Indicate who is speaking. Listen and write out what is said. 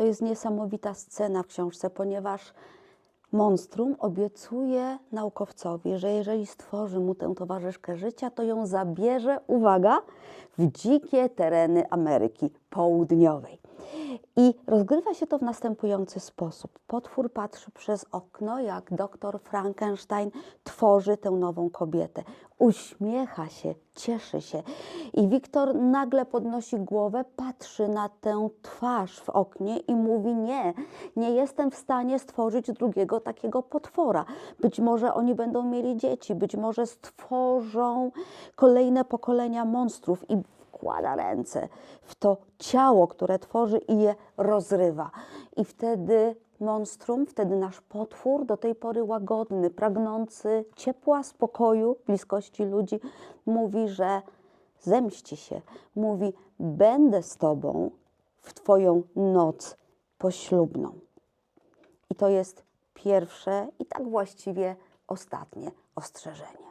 Speaker 1: To jest niesamowita scena w książce, ponieważ monstrum obiecuje naukowcowi, że jeżeli stworzy mu tę towarzyszkę życia, to ją zabierze, uwaga, w dzikie tereny Ameryki Południowej. I rozgrywa się to w następujący sposób. Potwór patrzy przez okno, jak doktor Frankenstein tworzy tę nową kobietę. Uśmiecha się, cieszy się. I Wiktor nagle podnosi głowę, patrzy na tę twarz w oknie i mówi: Nie, nie jestem w stanie stworzyć drugiego takiego potwora. Być może oni będą mieli dzieci, być może stworzą kolejne pokolenia monstrów. I wkłada ręce w to ciało, które tworzy i je rozrywa. I wtedy monstrum, wtedy nasz potwór, do tej pory łagodny, pragnący ciepła, spokoju, bliskości ludzi, mówi, że zemści się. Mówi: Będę z tobą w twoją noc poślubną. I to jest pierwsze i tak właściwie ostatnie ostrzeżenie.